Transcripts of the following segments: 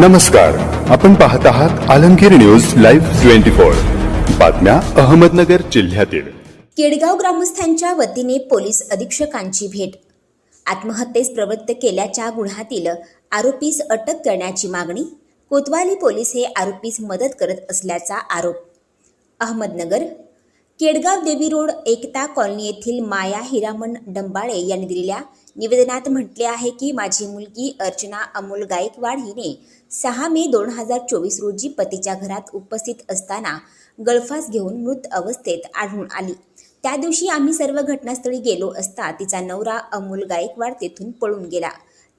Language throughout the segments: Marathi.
नमस्कार. आपण पाहत आहात Alamgir news live twenty four. बातम्या अहमदनगर जिल्ह्यातील. केडगाव ग्रामस्थांच्या वतीने पोलीस अधीक्षकांची भेट. आत्महत्येस प्रवृत्त केल्याच्या गुन्ह्यातील आरोपीस अटक करण्याची मागणी कोतवाली पोलीस हे आरोपीस मदत करत असल्याचा आरोप. अहमदनगर केडगाव देवी रोड एकता कॉलनी येथील माया हिरामन डंबाळे यांनी दिलेल्या निवेदनात म्हटले आहे की माझी मुलगी अर्चना अमोल गायकवाड हिने सहा मे दोन हजार चोवीस रोजी पतीच्या घरात उपस्थित असताना गळफास घेऊन मृत अवस्थेत आढळून आली. त्या दिवशी आम्ही सर्व घटनास्थळी गेलो असता तिचा नवरा अमोल गायकवाड तेथून पळून गेला.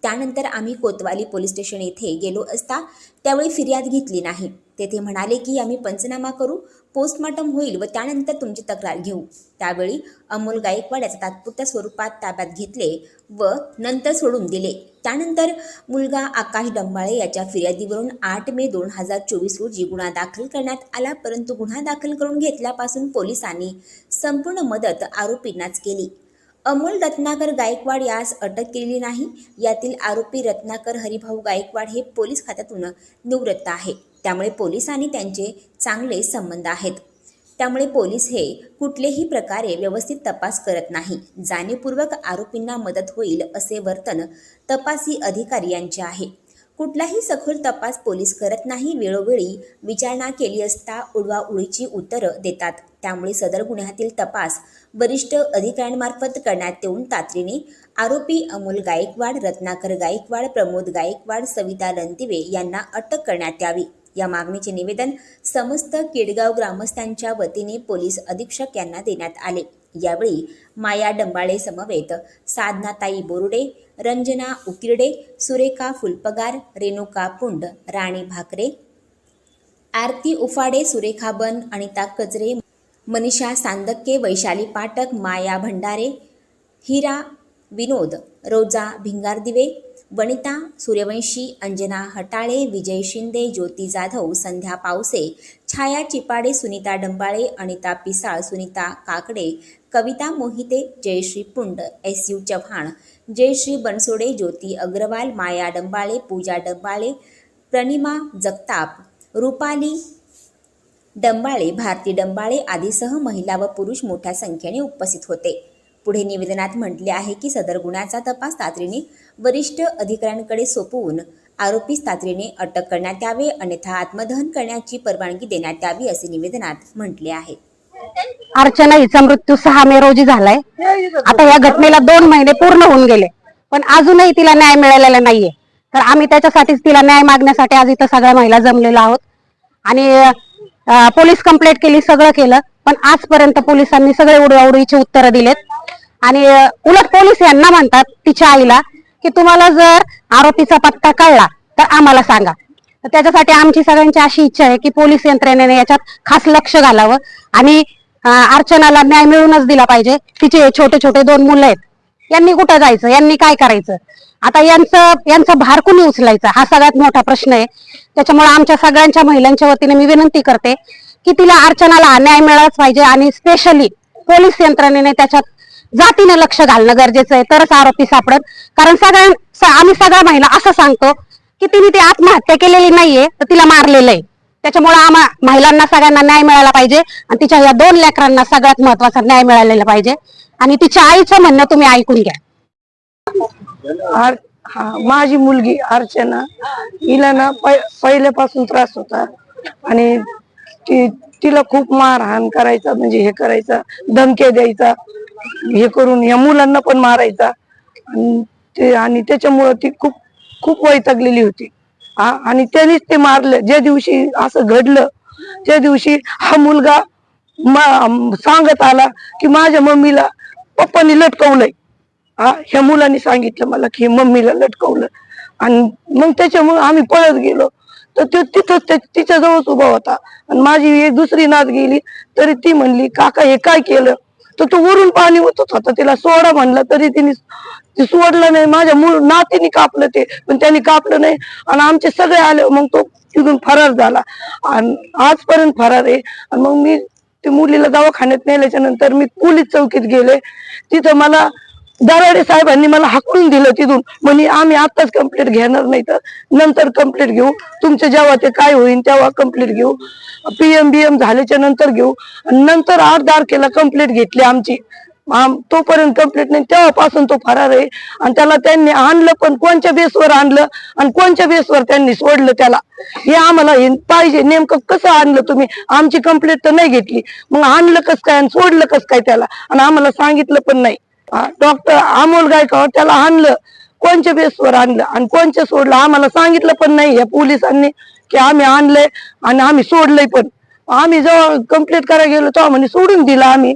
त्यानंतर आम्ही कोतवाली पोलीस स्टेशन येथे गेलो असता त्यावेळी फिर्याद घेतली नाही. तेथे म्हणाले की आम्ही पंचनामा करू पोस्टमॉर्टम होईल व त्यानंतर तुमची तक्रार घेऊ. त्यावेळी अमोल गायकवाड याचा तात्पुरत्या स्वरूपात ताब्यात घेतले व नंतर सोडून दिले. त्यानंतर मुलगा आकाश डंबाळे याच्या फिर्यादीवरून आठ मे दोन हजार चोवीस रोजी गुन्हा दाखल करण्यात आला परंतु गुन्हा दाखल करून घेतल्यापासून पोलिसांनी संपूर्ण मदत आरोपींनाच केली. अमोल रत्नाकर गायकवाड यास अटक केलेली नाही यातील आरोपी रत्नाकर हरिभाऊ गायकवाड हे पोलीस खात्यातून निवृत्त आहे. त्यामुळे पोलिसांनी त्यांचे चांगले संबंध आहेत. त्यामुळे पोलीस हे कुठलेही प्रकारे व्यवस्थित तपास करत नाही. जाणीवपूर्वक आरोपींना मदत होईल असे वर्तन तपासी अधिकारी यांचे आहे. कुठलाही सखोल तपास पोलीस करत नाही वेळोवेळी विचारणा केली असता उडवाउडीची उत्तरं देतात. त्यामुळे सदर गुन्ह्यातील तपास वरिष्ठ अधिकाऱ्यांमार्फत करण्यात येऊन तातडीने आरोपी अमोल गायकवाड रत्नाकर गायकवाड प्रमोद गायकवाड सविता रणदिवे यांना अटक करण्यात यावी. या मागणीचे निवेदन समस्त केडगाव ग्रामस्थांच्या वतीने पोलीस अधीक्षक यांना देण्यात आले. यावेळी माया डंबाळे समवेत साधनाताई बोरुडे रंजना उकिरडे सुरेखा फुलपगार रेणुका पुंड राणी भाकरे आरती उफाडे सुरेखा बन अनिता कचरे मनीषा सांदक्के वैशाली पाठक माया भंडारे हिरा विनोद रोजा भिंगारदिवे वनिता सूर्यवंशी अंजना हटाळे विजय शिंदे ज्योती जाधव संध्या पावसे छाया चिपाडे सुनीता डंबाळे अनिता पिसाळ सुनीता काकडे कविता मोहिते जयश्री पुंड एस यू चव्हाण जयश्री बनसोडे ज्योती अग्रवाल माया डंबाळे पूजा डंबाळे प्रणिमा जगताप रुपाली डंबाळे भारती डंबाळे आदीसह महिला व पुरुष मोठ्या संख्येने उपस्थित होते. पुढे निवेदनात म्हटले आहे की सदर गुन्ह्याचा तपास तातडीने वरिष्ठ अधिकाऱ्यांकडे सोपवून आरोपीस तातडीने अटक करण्यात यावे अन्यथा आत्मदहन करण्याची परवानगी देण्यात यावी असे निवेदनात म्हटले आहे. अर्चना हिचा मृत्यू सहा मे रोजी झालाय. आता या घटनेला दोन महिने पूर्ण होऊन गेले. पण अजूनही तिला न्याय मिळालेला नाहीये. तर आम्ही त्याच्यासाठीच तिला न्याय मागण्यासाठी आज इथं सगळ्या महिला जमलेलो आहोत. आणि पोलीस कंप्लेंट केली सगळं केलं. पण आजपर्यंत पोलिसांनी सगळे उडवाउडीची उत्तरं दिलेत. आणि उलट पोलीस यांना म्हणतात तिच्या आईला की तुम्हाला जर आरोपीचा पत्ता कळला तर आम्हाला सांगा. तर त्याच्यासाठी आमची सगळ्यांची अशी इच्छा आहे की पोलीस यंत्रणेने याच्यात खास लक्ष घालावं आणि अर्चनाला न्याय मिळूनच दिला पाहिजे. तिचे छोटे छोटे दोन मुलं आहेत. यांनी कुठं जायचं? यांनी काय करायचं? आता यांचं यांचा भार कुणी उचलायचा? हा सगळ्यात मोठा प्रश्न आहे. त्याच्यामुळे आमच्या सगळ्यांच्या महिलांच्या वतीने मी विनंती करते की तिला अर्चनाला न्याय मिळालाच पाहिजे आणि स्पेशली पोलीस यंत्रणेने त्याच्यात जातीनं लक्ष घालणं गरजेचं आहे. तरच आरोपी सापडत. कारण सगळ्या आम्ही सगळ्या महिला असं सांगतो की तिने ती आत्महत्या केलेली नाहीये तर तिला मारलेलं आहे त्याच्यामुळे आम्हा महिलांना सगळ्यांना न्याय मिळाला पाहिजे आणि तिच्या या दोन लेकरांना सगळ्यात महत्त्वाचा न्याय मिळालेला पाहिजे. आणि तिच्या आईचं म्हणणं तुम्ही ऐकून घ्या. माझी मुलगी अर्चना हिला ना पहिल्यापासून त्रास होता. आणि ती तिला खूप मारहाण करायचा म्हणजे हे करायचा धमके द्यायचा. हे करून या मुलांना पण मारायचा. आणि ते आणि त्याच्यामुळं ती खूप खूप वैतागलेली होती. हा आणि त्यानेच ते मारलं. ज्या दिवशी असं घडलं त्या दिवशी हा मुलगा सांगत आला की माझ्या मम्मीला पप्पानी लटकवलंय. हा ह्या मुलांनी सांगितलं मला की मम्मीला लटकवलं. आणि मग त्याच्यामुळे आम्ही पळत गेलो. तर तो तिथं तिच्या जवळच उभा होता. आणि माझी एक दुसरी नात गेली. तरी ती म्हणली काका हे काय केलं? तर तो वरून पाणी होतच होता. तिला सोडा म्हणलं तरी तिने ते सोडलं नाही. माझ्या मूळ नातीने कापलं ते पण त्यांनी कापलं नाही. आणि आमचे सगळे आले मग तो तिथून फरार झाला. आणि आजपर्यंत फरार आहे. आणि मग मी ते मुलीला दवाखान्यात नेल्याच्या नंतर मी पोलीस चौकीत गेले. तिथं मला दराडे साहेबांनी मला हाकून दिलं तिथून. म्हणे आम्ही आताच कंप्लीट घेणार नाही तर नंतर कंप्लीट घेऊ. तुमचे जेव्हा ते काय होईल तेव्हा कंप्लीट घेऊ. पीएम बीएम झाल्याच्यानंतर घेऊ. आणि नंतर आठ तारखेला कंप्लीट घेतली आमची. तोपर्यंत कंप्लीट नाही. तेव्हापासून तो फरार आहे. आणि त्याला त्यांनी आणलं पण कोणत्या बेसवर आणलं? आणि कोणत्या बेसवर त्यांनी सोडलं त्याला? हे आम्हाला हे पाहिजे. नेमकं कसं आणलं तुम्ही? आमची कंप्लेंट तर नाही घेतली. मग आणलं कसं काय? आणि सोडलं कसं काय त्याला? आणि आम्हाला सांगितलं पण नाही. डॉक्टर अमोल गायकवाड त्याला आणलं कोणच्या बेसवर आणलं आणि कोणच्या सोडलं आम्हाला सांगितलं पण नाही. या पोलिसांनी की आम्ही आणलंय आणि आम्ही सोडलंय पण. आम्ही जेव्हा कंप्लेंट करायला गेलो तेव्हा म्हणे सोडून दिलं आम्ही.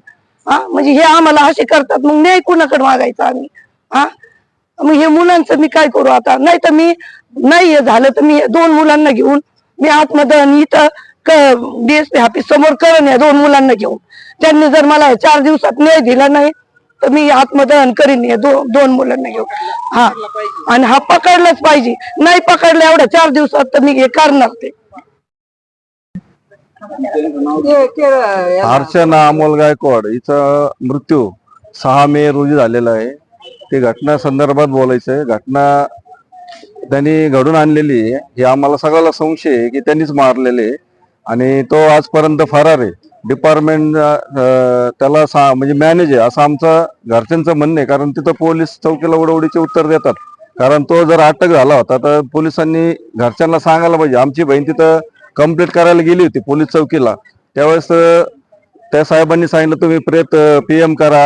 हा म्हणजे हे आम्हाला असे करतात. मग न्याय कुणाकडे मागायचं आम्ही? हा? मग हे मुलांचं मी काय करू आता? नाही तर मी नाही हे झालं तर मी दोन मुलांना घेऊन मी आतमध्ये इथं डीएसपी ऑफिस समोर करण या दोन मुलांना घेऊन. त्यांनी जर मला चार दिवसात न्याय दिला नाही तर मी आत्मदहन करीन या दो, दोन मुलांना घेऊन हा. आणि हा पकडलाच पाहिजे. नाही पकडला एवढ्या चार दिवसात तर मी हे करणार ते. अर्चना अमोल गायकवाड हिचा मृत्यू सहा मे रोजी झालेला आहे. ती घटना संदर्भात बोलायचं आहे. घटना त्यांनी घडून आणलेली आहे. हे आम्हाला सगळ्याला संशय आहे की त्यांनीच मारलेले आहे. आणि तो आजपर्यंत फरार आहे. डिपार्टमेंट त्याला सा म्हणजे मॅनेज आहे. असं आमचं घरच्यांचं म्हणणं आहे. कारण तिथं पोलीस चौकीला उडवडीचे उत्तर देतात. कारण तो जर अटक झाला होता तर पोलिसांनी घरच्यांना सांगायला पाहिजे. आमची बहीण तिथं कंप्लीट करायला गेली होती पोलीस चौकीला. त्यावेळेस त्या साहेबांनी सांगितलं तुम्ही प्रेत पीएम करा.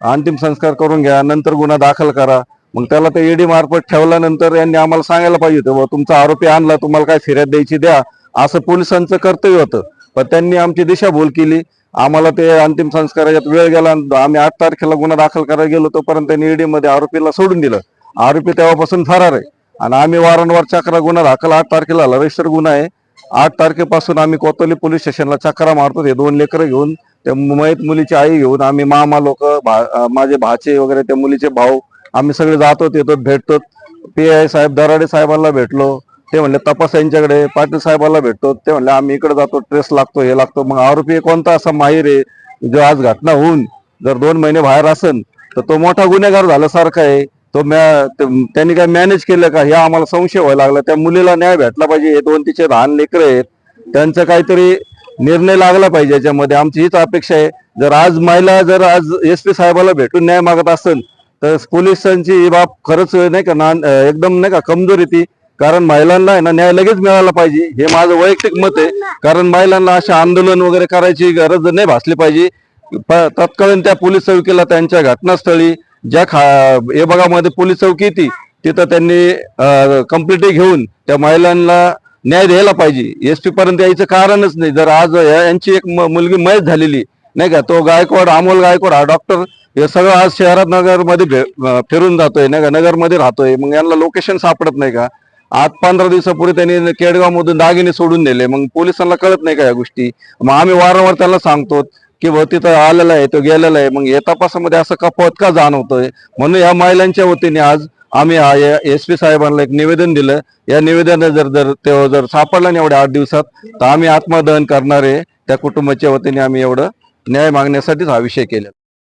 अंतिम संस्कार करून घ्या. नंतर गुन्हा दाखल करा. मग त्याला ते ईडी मार्फत ठेवल्यानंतर यांनी आम्हाला सांगायला पाहिजे होतं तुमचा आरोपी आणला. तुम्हाला काय फिर्याद द्यायची द्या. असं पोलिसांचं कर्तव्य होतं. पण त्यांनी आमची दिशाभूल केली. आम्हाला ते अंतिम संस्काराच्यात वेळ गेला आम्ही आठ तारखेला गुन्हा दाखल करायला गेलो तोपर्यंत त्यांनी ईडीमध्ये आरोपीला सोडून दिलं. आरोपी तेव्हापासून फरार आहे. आणि आम्ही वारंवार चक्रा गुन्हा दाखल आठ तारखेला झाला. रजिस्टर गुन्हा आहे. आठ तारखेपासून आम्ही कोतोली पोलीस स्टेशनला चक्रा मारतो. हे दोन लेकरं घेऊन त्या मयत मुलीची आई घेऊन आम्ही मामा लोक माझे भाचे वगैरे त्या मुलीचे भाऊ आम्ही सगळे जातो येतो भेटतो. पी आय साहेब दराडे साहेबांना भेटलो. ते म्हणले तपास यांच्याकडे पाटील साहेबाला भेटतो. ते म्हणले आम्ही इकडे जातो ट्रेस लागतो हे लागतो. मग आरोपी कोणता असा माहीर आहे जो आज घटना होऊन जर दोन महिने बाहेर असेल तर तो मोठा गुन्हेगार झाल्यासारखा आहे. तो मॅ- त्यांनी काय मॅनेज केलं का? हे आम्हाला संशय व्हायला लागला. त्या मुलीला न्याय भेटला पाहिजे. हे दोन तिचे लहान लेकरं आहेत. त्यांचा काहीतरी निर्णय लागला पाहिजे याच्यामध्ये. आमची हीच अपेक्षा आहे. जर आज महिला जर आज एस पी साहेबाला भेटून न्याय मागत असेल तर पोलिसांची ही बाब खरंच नाही का ना एकदम नाही का कमजोरी ती. कारण महिलांना आहे ना न्याय लगेच मिळाला पाहिजे. हे माझं वैयक्तिक मत आहे. कारण महिलांना असे आंदोलन वगैरे करायची गरज नाही भासली पाहिजे. तत्कालीन त्या पोलीस चौकीला त्यांच्या घटनास्थळी ज्या खा हे बघामध्ये पोलीस चौकी येते तिथं त्यांनी कंप्लीट घेऊन त्या महिलांना न्याय द्यायला पाहिजे. एस पी पर्यंत यायचं कारणच नाही. जर आज यांची एक मुलगी मयत झालेली नाही का तो गायकवाड अमोल गायकवाड हा डॉक्टर हे सगळं आज शहरात नगरमध्ये फिरून जातोय नाही का नगरमध्ये राहतोय. मग यांना लोकेशन सापडत नाही का? आज पंधरा दिवसापूर्वी त्यांनी केडगाव मधून दागिने सोडून दिले. मग पोलिसांना कळत नाही का या गोष्टी? मग आम्ही वारंवार त्यांना सांगतो की भाऊ तिथं आलेला आहे तो गेलेला आहे. मग या तपासामध्ये असं पत का जाणवतोय? म्हणून या महिलांच्या वतीने आज आम्ही एस पी साहेबांना एक निवेदन दिलं. या निवेदन जर जर ते जर सापडला नाही एवढ्या आठ दिवसात तर आम्ही आत्मदहन करणार आहे. त्या कुटुंबाच्या वतीने आम्ही एवढं न्याय मागण्यासाठीच हा विषय केला